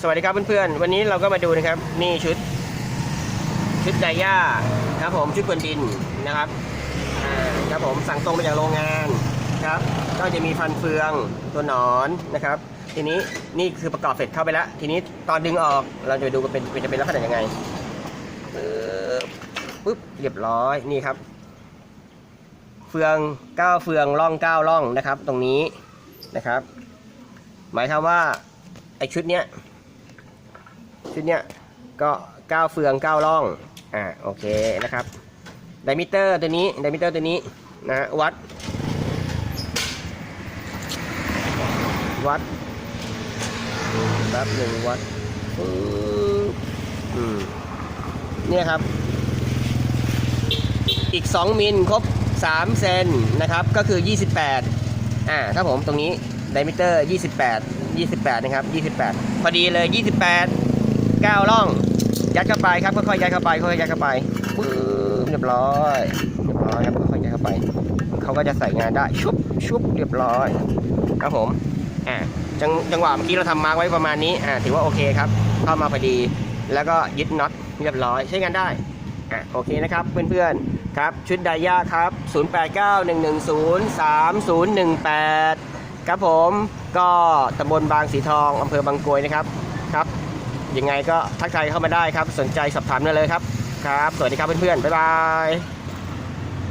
สวัสดีครับเพื่อนๆ วันนี้เราก็มาดูนะครับ นี่ชุด ชุดไดย่าครับผมชุดบนดินนะครับครับผมสั่งตรงมาจากโรงงานครับ ก็จะมีฟันเฟืองตัวหนอนนะครับ ทีนี้นี่คือประกอบเสร็จเข้าไปแล้ว ทีนี้ตอนดึงออกเราจะไปดูกันเป็นจะเป็นลักษณะยังไงปึ๊บปึ๊บเรียบร้อยนี่ครับ เฟืองเก้าเฟืองร่องเก้าร่องนะครับ ตรงนี้นะครับ หมายความว่าไอชุดเนี้ย ชุดเนี้ยก็เก้าเฟืองเก้าร่องอ่าโอเคนะครับไดมิเตอร์ตัวนี้ไดมิเตอร์ตัวนี้นะวัด วัดแป๊บหนึ่งวัดอืมเนี่ยครับ อีก 2 มิลครบ 3 เซนนะครับ ก็คือ 28อ่าครับผมตรงนี้ไดมิเตอร์ 28 28 นะครับ 28 พอดีเลย 28 9ร่อง ยัดเข้าไปครับค่อยๆยัดเข้าไปค่อยๆยัดเข้าไปปึ๊บเรียบร้อยเรียบร้อยครับค่อยๆยัดเข้าไปเขาก็จะใส่งานได้ชุบชุบเรียบร้อยครับผมอ่าจังจังหวะเมื่อกี้เราทำมาร์กไว้ประมาณนี้อ่าถือว่าโอเคครับเข้ามาพอดีแล้วก็ยึดน็อตเรียบร้อยใช้งานได้อะโอเคนะครับเพื่อนๆครับชุดไดย่าครับ 0891103018 ครับผมก็ตำบลบางสีทองอำเภอบางกรวยนะครับครับ ยังไงก็ทักทายเข้ามาได้ครับ สนใจสอบถามได้เลยครับ ครับ สวัสดีครับเพื่อนๆ บ๊ายบาย